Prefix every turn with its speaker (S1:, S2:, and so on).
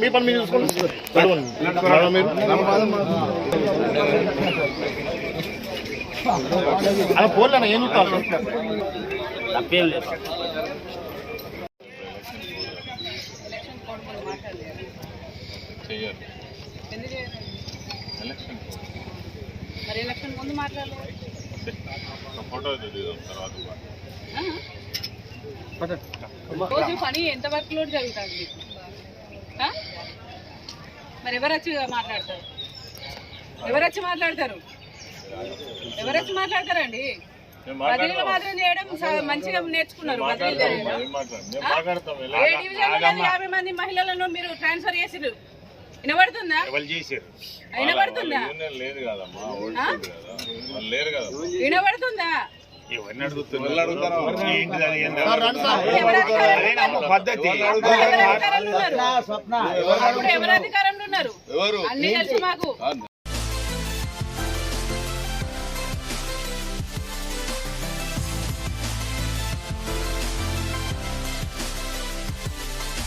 S1: మీ పని మీరు చూసుకోండి అలా పోలే ఏం చూస్తారు
S2: తప్పేం లేదు
S3: చెయ్యాలి ఎలక్షన్
S4: మరి ఎలక్షన్ ముందు
S3: ఫోటో తర్వాత
S4: రోజు పని ఎంత వర్క్ లోడ్ జరుగుతుంది? మరి ఎవరు వచ్చి మాట్లాడతారు? ఎవరు వచ్చి మాట్లాడతారు ఎవరు వచ్చి మాట్లాడతారండి బదిలీలు మాత్రం చేయడం మంచిగా నేర్చుకున్నారు.
S3: ఏం
S4: డివిజన్ యాభై మంది మహిళలను మీరు ట్రాన్స్ఫర్ చేసిరు వినబడుతుందా? వినబడుతుందా? వినబడుతుందా?
S3: ఎవరిని అడుగుతున్నారు? పద్ధతి. ఎవరు
S4: అన్ని తెలుసు మాకు.